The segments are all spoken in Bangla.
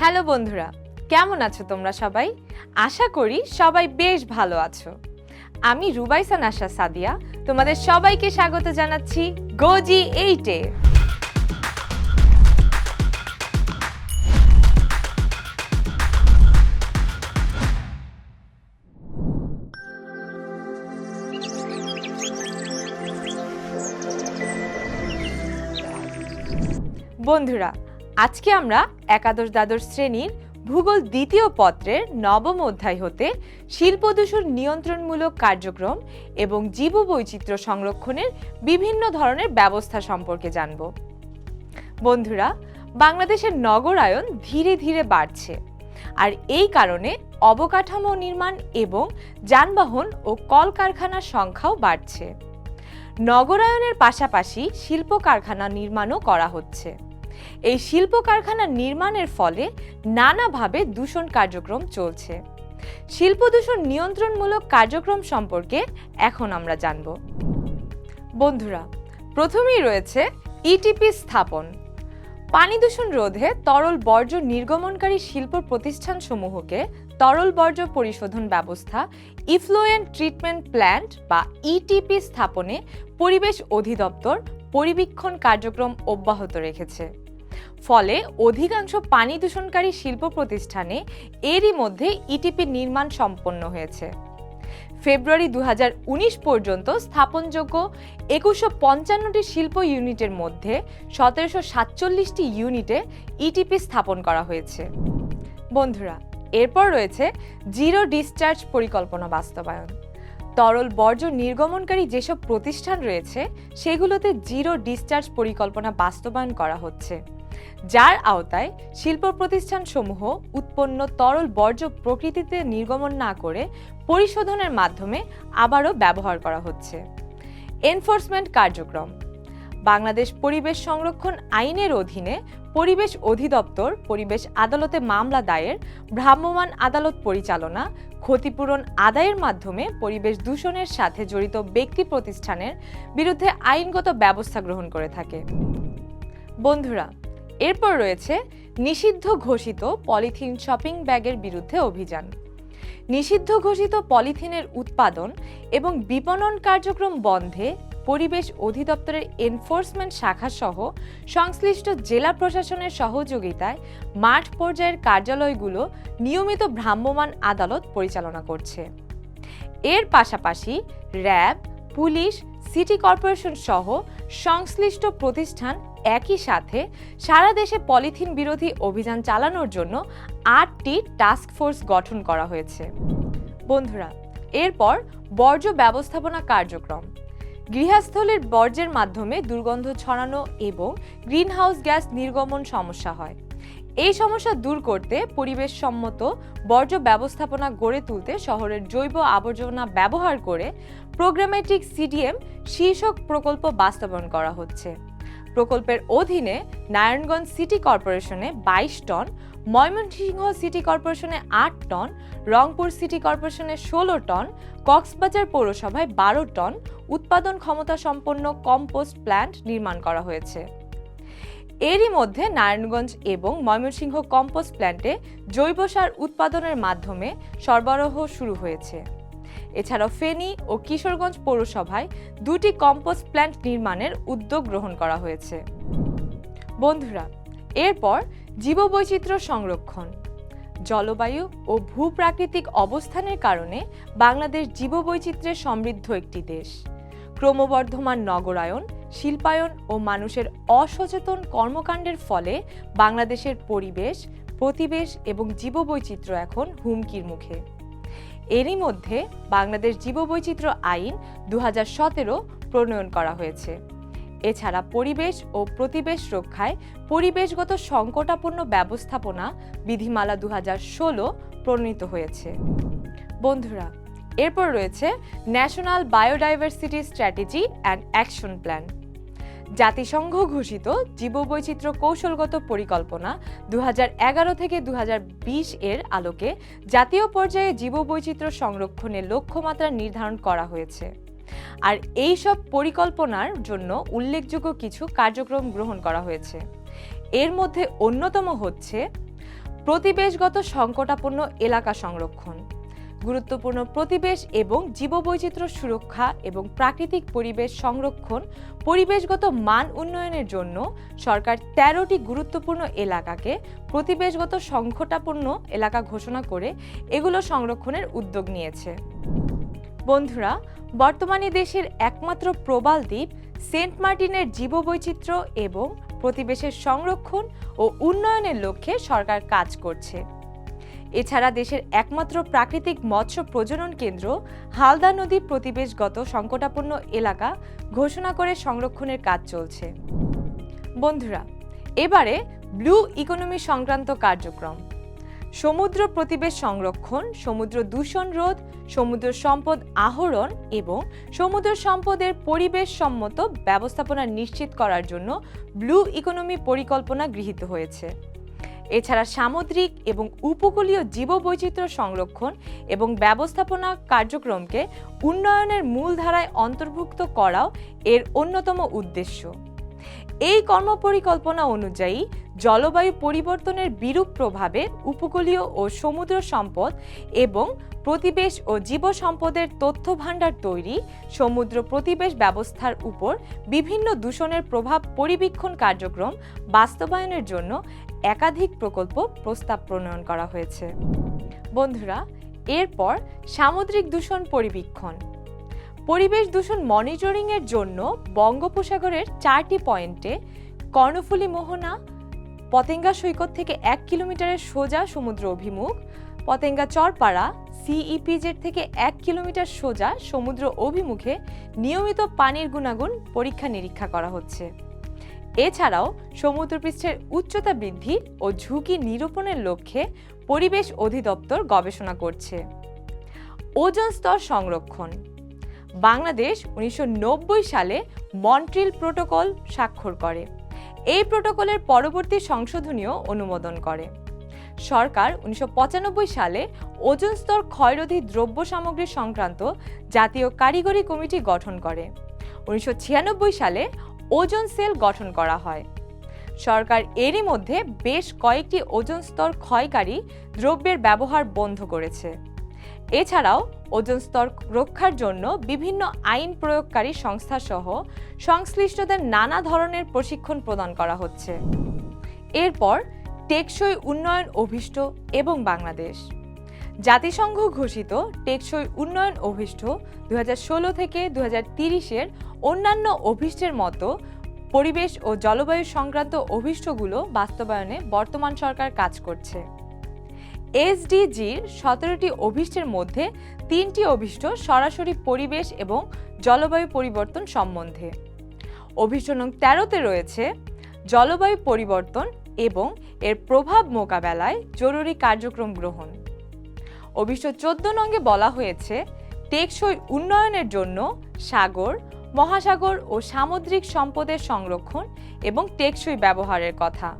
হ্যালো বন্ধুরা, কেমন আছো তোমরা সবাই? আশা করি সবাই বেশ ভালো আছো। আমি রুবাইসা নাশা সাদিয়া, তোমাদের সবাইকে স্বাগত জানাচ্ছি গোজি এইটে। বন্ধুরা আজকে আমরা একাদশ দ্বাদশ শ্রেণির ভূগোল দ্বিতীয় পত্রের নবম অধ্যায় হতে শিল্পদূষণ নিয়ন্ত্রণমূলক কার্যক্রম এবং জীববৈচিত্র্য সংরক্ষণের বিভিন্ন ধরনের ব্যবস্থা সম্পর্কে জানব। বন্ধুরা, বাংলাদেশের নগরায়ন ধীরে ধীরে বাড়ছে আর এই কারণে অবকাঠামো নির্মাণ এবং যানবাহন ও কলকারখানার সংখ্যাও বাড়ছে। নগরায়নের পাশাপাশি শিল্প কারখানা নির্মাণও করা হচ্ছে। এই শিল্প কারখানা নির্মাণের ফলে নানাভাবে দূষণ কার্যক্রম চলছে। শিল্প দূষণ নিয়ন্ত্রণমূলক কার্যক্রম সম্পর্কে এখন আমরা জানব। বন্ধুরা, প্রথমেই রয়েছে ইটিপি স্থাপন। পানি দূষণ রোধে তরল বর্জ্য নির্গমনকারী শিল্প প্রতিষ্ঠানসমূহকে তরল বর্জ্য পরিশোধন ব্যবস্থা ইফ্লুয়েন্ট ট্রিটমেন্ট প্ল্যান্ট বা ইটিপি স্থাপনে পরিবেশ অধিদপ্তর পরিবীক্ষণ কার্যক্রম অব্যাহত রেখেছে। ফলে অধিকাংশ পানি দূষণকারী শিল্প প্রতিষ্ঠানে এরই মধ্যে ইটিপি নির্মাণ সম্পন্ন হয়েছে। ফেব্রুয়ারি দু হাজার উনিশ পর্যন্ত স্থাপনযোগ্য একুশশো পঞ্চান্নটি শিল্প ইউনিটের মধ্যে সতেরোশো সাতচল্লিশটি ইউনিটে ইটিপি স্থাপন করা হয়েছে। বন্ধুরা, এরপর রয়েছে জিরো ডিসচার্জ পরিকল্পনা বাস্তবায়ন। তরল বর্জ্য নির্গমনকারী যেসব প্রতিষ্ঠান রয়েছে, সেগুলোতে জিরো ডিসচার্জ পরিকল্পনা বাস্তবায়ন করা হচ্ছে। যার আওতায় শিল্প প্রতিষ্ঠানসমূহ উৎপন্ন তরল বর্জ্য প্রকৃতিতে নির্গমন না করে পরিশোধনের মাধ্যমে আবারও ব্যবহার করা হচ্ছে। এনফোর্সমেন্ট কার্যক্রম। বাংলাদেশ পরিবেশ সংরক্ষণ আইনের অধীনে পরিবেশ অধিদপ্তর, পরিবেশ আদালতে মামলা দায়ের, ভ্রাম্যমাণ আদালত পরিচালনা, ক্ষতিপূরণ আদায়ের মাধ্যমে পরিবেশ দূষণের সাথে জড়িত ব্যক্তি প্রতিষ্ঠানের বিরুদ্ধে আইনগত ব্যবস্থা গ্রহণ করে থাকে। বন্ধুরা এরপর রয়েছে নিষিদ্ধ ঘোষিত পলিথিন শপিং ব্যাগের বিরুদ্ধে অভিযান। নিষিদ্ধ ঘোষিত পলিথিনের উৎপাদন এবং বিপণন কার্যক্রম বন্ধে পরিবেশ অধিদপ্তরের এনফোর্সমেন্ট শাখা সহ সংশ্লিষ্ট জেলা প্রশাসনের সহযোগিতায় মাঠ পর্যায়ের কার্যালয়গুলো নিয়মিত ভ্রাম্যমাণ আদালত পরিচালনা করছে। এর পাশাপাশি র্যাব, পুলিশ, সিটি কর্পোরেশন সহ সংশ্লিষ্ট প্রতিষ্ঠান একই সাথে সারা দেশে পলিথিন বিরোধী অভিযান চালানোর জন্য আটটি টাস্ক ফোর্স গঠন করা হয়েছে। বন্ধুরা, এরপর বর্জ্য ব্যবস্থাপনা কার্যক্রম। গৃহস্থলীর বর্জ্যের মাধ্যমে দুর্গন্ধ ছড়ানো এবং গ্রিনহাউস গ্যাস নির্গমন সমস্যা হয়। এই সমস্যা দূর করতে পরিবেশ সম্মত বর্জ্য ব্যবস্থাপনা গড়ে তুলতে শহরের জৈব আবর্জনা ব্যবহার করে প্রোগ্রামেটিক সিডিএম শীর্ষক প্রকল্প বাস্তবায়ন করা হচ্ছে। প্রকল্পের অধীনে নারায়ণগঞ্জ সিটি কর্পোরেশনে বাইশ টন, ময়মনসিংহ সিটি কর্পোরেশনে আট টন, রংপুর সিটি কর্পোরেশনে ষোলো টন, কক্সবাজার পৌরসভায় বারো টন উৎপাদন ক্ষমতা সম্পন্ন কম্পোস্ট প্ল্যান্ট নির্মাণ করা হয়েছে। এরই মধ্যে নারায়ণগঞ্জ এবং ময়মনসিংহ কম্পোস্ট প্ল্যান্টে জৈব সার উৎপাদনের মাধ্যমে সরবরাহ শুরু হয়েছে। এছাড়াও ফেনী ও কিশোরগঞ্জ পৌরসভায় দুটি কম্পোস্ট প্ল্যান্ট নির্মাণের উদ্যোগ গ্রহণ করা হয়েছে। বন্ধুরা, এরপর জীববৈচিত্র্য সংরক্ষণ। জলবায়ু ও ভূপ্রাকৃতিক অবস্থানের কারণে বাংলাদেশ জীববৈচিত্র্যে সমৃদ্ধ একটি দেশ। ক্রমবর্ধমান নগরায়ন, শিল্পায়ন ও মানুষের অসচেতন কর্মকাণ্ডের ফলে বাংলাদেশের পরিবেশ, প্রতিবেশ এবং জীববৈচিত্র্য এখন হুমকির মুখে। এরই মধ্যে বাংলাদেশ জীববৈচিত্র্য আইন দু হাজার সতেরো প্রণয়ন করা হয়েছে। এছাড়া পরিবেশ ও প্রতিবেশ রক্ষায় পরিবেশগত সংকটাপন্ন ব্যবস্থাপনা বিধিমালা দু হাজার ষোলো প্রণীত হয়েছে। বন্ধুরা, এরপর রয়েছে national biodiversity strategy and action plan জাতিসংঘ ঘোষিত জীববৈচিত্র্য কৌশলগত পরিকল্পনা দু হাজার এগারো থেকে দু হাজার বিশ এর আলোকে জাতীয় পর্যায়ে জীববৈচিত্র্য সংরক্ষণের লক্ষ্যমাত্রা নির্ধারণ করা হয়েছে। আর এই সব পরিকল্পনার জন্য উল্লেখযোগ্য কিছু কার্যক্রম গ্রহণ করা হয়েছে। এর মধ্যে অন্যতম হচ্ছে প্রতিবেশগত সংকটাপন্ন এলাকা সংরক্ষণ। গুরুত্বপূর্ণ প্রতিবেশ এবং জীববৈচিত্র্য সুরক্ষা এবং প্রাকৃতিক পরিবেশ সংরক্ষণ, পরিবেশগত মান উন্নয়নের জন্য সরকার তেরোটি গুরুত্বপূর্ণ এলাকাকে প্রতিবেশগত সংকটাপন্ন এলাকা ঘোষণা করে এগুলো সংরক্ষণের উদ্যোগ নিয়েছে। বন্ধুরা, বর্তমানে দেশের একমাত্র প্রবাল দ্বীপ সেন্ট মার্টিনের জীববৈচিত্র্য এবং প্রতিবেশের সংরক্ষণ ও উন্নয়নের লক্ষ্যে সরকার কাজ করছে। এছাড়া দেশের একমাত্র প্রাকৃতিক মৎস্য প্রজনন কেন্দ্র, হালদা নদী প্রতিবেশগত সংকটাপন্ন এলাকা ঘোষণা করে সংরক্ষণের কাজ চলছে। বন্ধুরা, এবারে ব্লু ইকোনমি সংক্রান্ত কার্যক্রম। সমুদ্র প্রতিবেশ সংরক্ষণ, সমুদ্র দূষণ রোধ, সমুদ্র সম্পদ আহরণ এবং সমুদ্র সম্পদের পরিবেশ সম্মত ব্যবস্থাপনা নিশ্চিত করার জন্য ব্লু ইকোনমি পরিকল্পনা গৃহীত হয়েছে। এছাড়া সামুদ্রিক এবং উপকূলীয় জীববৈচিত্র্য সংরক্ষণ এবং ব্যবস্থাপনা কার্যক্রমকে উন্নয়নের মূলধারায় অন্তর্ভুক্ত করাও এর অন্যতম উদ্দেশ্য। এই কর্মপরিকল্পনা অনুযায়ী জলবায়ু পরিবর্তনের বিরূপ প্রভাবে উপকূলীয় ও সমুদ্র সম্পদ এবং প্রতিবেশ ও জীব সম্পদের তথ্য ভাণ্ডার তৈরি সমুদ্র প্রতিবেশ ব্যবস্থার উপর বিভিন্ন দূষণের প্রভাব পরিবীক্ষণ কার্যক্রম বাস্তবায়নের জন্য একাধিক প্রকল্প প্রস্তাব প্রণয়ন করা হয়েছে। বন্ধুরা, এরপর সামুদ্রিক দূষণ পরিবীক্ষণ। পরিবেশ দূষণ মনিটরিংয়ের জন্য বঙ্গোপসাগরের চারটি পয়েন্টে কর্ণফুলী মোহনা পতেঙ্গা সৈকত থেকে এক কিলোমিটারের সোজা সমুদ্র অভিমুখ, পতেঙ্গা চরপাড়া, সিইপিজেড থেকে এক কিলোমিটার সোজা সমুদ্র অভিমুখে নিয়মিত পানির গুণাগুণ পরীক্ষা নিরীক্ষা করা হচ্ছে। এছাড়াও সমুদ্রপৃষ্ঠের উচ্চতা বৃদ্ধি ও ঝুঁকি নিরূপণের লক্ষ্যে পরিবেশ অধিদপ্তর গবেষণা করছে। ওজন স্তর সংরক্ষণ। বাংলাদেশ উনিশশো নব্বই সালে মন্ট্রিল প্রোটোকল স্বাক্ষর করে। এই প্রোটোকলের পরবর্তী সংশোধনীয় অনুমোদন করে। সরকার উনিশশো পঁচানব্বই সালে ওজন স্তর ক্ষয়রোধী দ্রব্য সামগ্রী সংক্রান্ত জাতীয় কারিগরি কমিটি গঠন করে। উনিশশো ছিয়ানব্বই সালে ওজন সেল গঠন করা হয়। সরকার এরই মধ্যে বেশ কয়েকটি ওজন স্তর ক্ষয়কারী দ্রব্যের ব্যবহার বন্ধ করেছে। এছাড়াও ওজন স্তর রক্ষার জন্য বিভিন্ন আইন প্রয়োগকারী সংস্থা সহ সংশ্লিষ্টদের নানা ধরনের প্রশিক্ষণ প্রদান করা হচ্ছে। এরপর টেকসই উন্নয়ন অভিষ্ট এবং বাংলাদেশ। জাতিসংঘ ঘোষিত টেকসই উন্নয়ন অভিষ্ট দু হাজার ষোলো থেকে দু এর অন্যান্য অভিষ্টের মতো পরিবেশ ও জলবায়ু সংক্রান্ত অভিষ্টগুলো বাস্তবায়নে বর্তমান সরকার কাজ করছে। এসডিজির সতেরোটি অভিষ্টের মধ্যে তিনটি অভিষ্ট সরাসরি পরিবেশ এবং জলবায়ু পরিবর্তন সম্বন্ধে। অভিষ্ট নং তেরোতে রয়েছে, জলবায়ু পরিবর্তন এবং এর প্রভাব মোকাবেলায় জরুরি কার্যক্রম গ্রহণ। অভিষ্ট চোদ্দ নঙ্গে বলা হয়েছে, টেকসই উন্নয়নের জন্য সাগর, মহাসাগর ও সামুদ্রিক সম্পদের সংরক্ষণ এবং টেকসই ব্যবহারের কথা।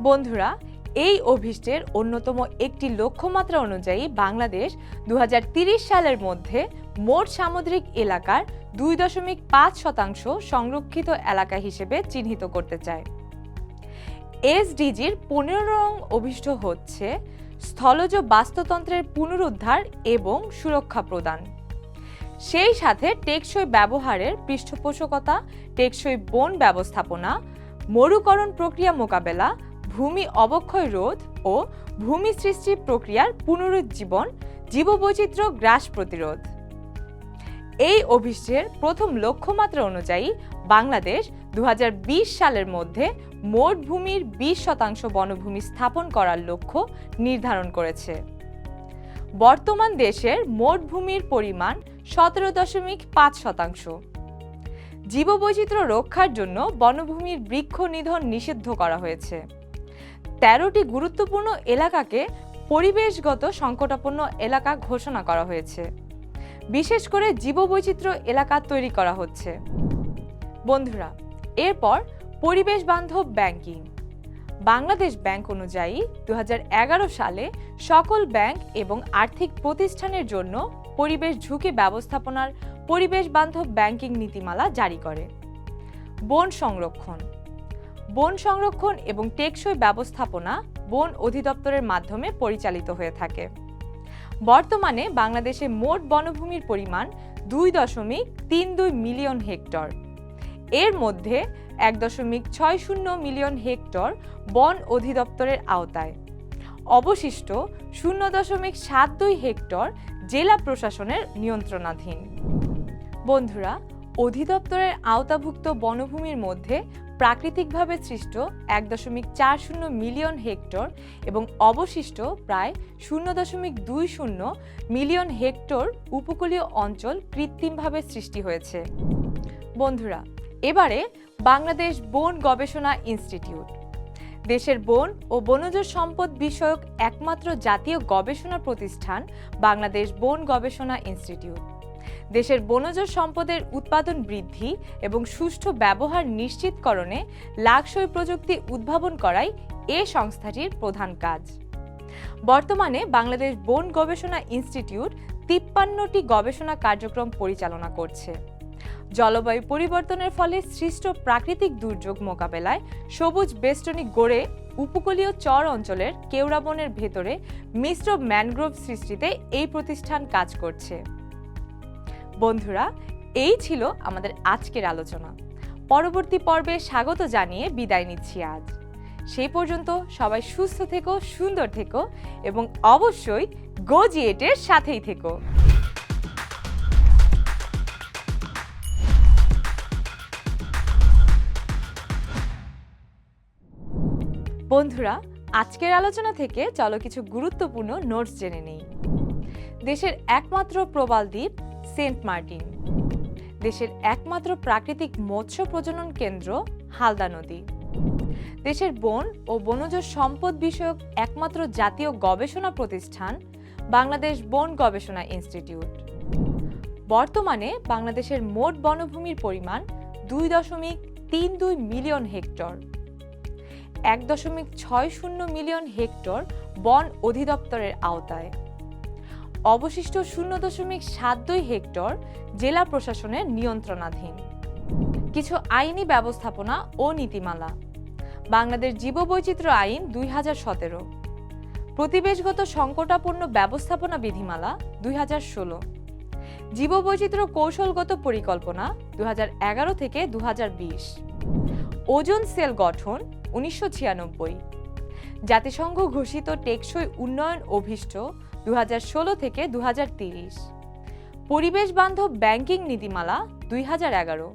বন্ধুরা এই অভিষ্টের অন্যতম একটি লক্ষ্যমাত্রা অনুযায়ী বাংলাদেশ দু সালের মধ্যে মোট সামুদ্রিক এলাকার দুই দশমিক পাঁচ শতাংশ সংরক্ষিত এলাকা হিসেবে চিহ্নিত করতে চায়। এসডিজির পনেরো রং অভিষ্ট হচ্ছে স্থলজ বাস্তুতন্ত্রের পুনরুদ্ধার এবং সুরক্ষা প্রদান। সেই সাথে টেকসই ব্যবহারের পৃষ্ঠপোষকতা, টেকসই বন ব্যবস্থাপনা, মরুকরণ প্রক্রিয়া মোকাবেলা ভূমি অবক্ষয় রোধ ও ভূমি সৃষ্টি প্রক্রিয়ার পুনরুজ্জীবন, জীববৈচিত্র্য গ্রাস প্রতিরোধ। এই অভিষ্টের প্রথম লক্ষ্যমাত্রা অনুযায়ী বাংলাদেশ দু হাজার বিশ সালের মধ্যে মোট ভূমির বিশ শতাংশ বনভূমি স্থাপন করার লক্ষ্য নির্ধারণ করেছে। বর্তমান দেশের মোট ভূমির পরিমাণ সতেরো দশমিক পাঁচ শতাংশ। জীববৈচিত্র্য রক্ষার জন্য বনভূমির বৃক্ষ নিধন নিষিদ্ধ করা হয়েছে। তেরোটি গুরুত্বপূর্ণ এলাকাকে পরিবেশগত সংকটাপন্ন এলাকা ঘোষণা করা হয়েছে। বিশেষ করে জীববৈচিত্র্য এলাকা তৈরি করা হচ্ছে। বন্ধুরা, এরপর পরিবেশ বান্ধব ব্যাংকিং। বাংলাদেশ ব্যাংক অনুযায়ী দু হাজার এগারো সালে সকল ব্যাংক এবং আর্থিক প্রতিষ্ঠানের জন্য পরিবেশ ঝুঁকি ব্যবস্থাপনার পরিবেশ বান্ধব ব্যাংকিং নীতিমালা জারি করে। বন সংরক্ষণ। বন সংরক্ষণ এবং টেকসই ব্যবস্থাপনা বন অধিদপ্তরের মাধ্যমে পরিচালিত হয়ে থাকে। বর্তমানে বাংলাদেশে মোট বনভূমির পরিমাণ দুই দশমিক তিন দুই মিলিয়ন হেক্টর। এর মধ্যে এক দশমিক ছয় শূন্য মিলিয়ন হেক্টর বন অধিদপ্তরের আওতায়। অবশিষ্ট শূন্য দশমিক সাত দুই হেক্টর জেলা প্রশাসনের নিয়ন্ত্রণাধীন। বন্ধুরা, অধিদপ্তরের আওতাভুক্ত বনভূমির মধ্যে প্রাকৃতিকভাবে সৃষ্ট এক দশমিক চার শূন্য মিলিয়ন হেক্টর এবং অবশিষ্ট প্রায় শূন্য দশমিক দুই শূন্য মিলিয়ন হেক্টর উপকূলীয় অঞ্চল কৃত্রিমভাবে সৃষ্টি হয়েছে। বন্ধুরা, এবারে বাংলাদেশ বন গবেষণা ইনস্টিটিউট। দেশের বন ও বনজ সম্পদ বিষয়ক একমাত্র জাতীয় গবেষণা প্রতিষ্ঠান বাংলাদেশ বন গবেষণা ইনস্টিটিউট। দেশের বনজ সম্পদের উৎপাদন বৃদ্ধি এবং সুষ্ঠু ব্যবহার নিশ্চিতকরণে লাক্সই প্রযুক্তি উদ্ভাবন করাই এ সংস্থাটির প্রধান কাজ। বর্তমানে বাংলাদেশ বন গবেষণা ইনস্টিটিউট তিপ্পান্নটি গবেষণা কার্যক্রম পরিচালনা করছে। জলবায়ু পরিবর্তনের ফলে সৃষ্ট প্রাকৃতিক দুর্যোগ মোকাবেলায় সবুজ বেষ্টনী গড়ে উপকূলীয় চর অঞ্চলের কেওড়া বনের ভেতরে মিশ্র ম্যানগ্রোভ সৃষ্টিতে এই প্রতিষ্ঠান কাজ করছে। বন্ধুরা, এই ছিল আমাদের আজকের আলোচনা। পরবর্তী পর্বে স্বাগত জানিয়ে বিদায় নিচ্ছি আজ। সেই পর্যন্ত সবাই সুস্থ থেকো, সুন্দর থেকো এবং অবশ্যই গোজিয়েটের সাথেই থেকো। বন্ধুরা, আজকের আলোচনা থেকে চলো কিছু গুরুত্বপূর্ণ নোটস জেনে নেই। দেশের একমাত্র প্রবাল দ্বীপ সেন্ট মার্টিন। দেশের একমাত্র প্রাকৃতিক মৎস্য প্রজনন কেন্দ্র হালদা নদী। দেশের বন ও বনজ সম্পদ বিষয়ক একমাত্র জাতীয় গবেষণা প্রতিষ্ঠান বাংলাদেশ বন গবেষণা ইনস্টিটিউট। বর্তমানে বাংলাদেশের মোট বনভূমির পরিমাণ দুই দশমিক তিন দুই মিলিয়ন হেক্টর। এক দশমিক ছয় শূন্য মিলিয়ন হেক্টর বন অধিদপ্তরের আওতায়। অবশিষ্ট শূন্য দশমিক সাত দুই হেক্টর জেলা প্রশাসনের নিয়ন্ত্রণাধীন। কিছু আইনি ব্যবস্থাপনা ও নীতিমালা। বাংলাদেশ জীববৈচিত্র্য আইন দুই হাজার সতেরো। প্রতিবেশগত সংকটাপন্ন ব্যবস্থাপনা বিধিমালা দুই হাজার ষোলো। জীববৈচিত্র্য কৌশলগত পরিকল্পনা দু থেকে দু ওজন সেল গঠন উনিশশো ছিয়ানব্বই। জাতিসংঘ ঘোষিত টেকসই উন্নয়ন অভিষ্ট দু হাজার ষোলো থেকে দু পরিবেশ বান্ধব ব্যাংকিং নীতিমালা দুই হাজার এগারো।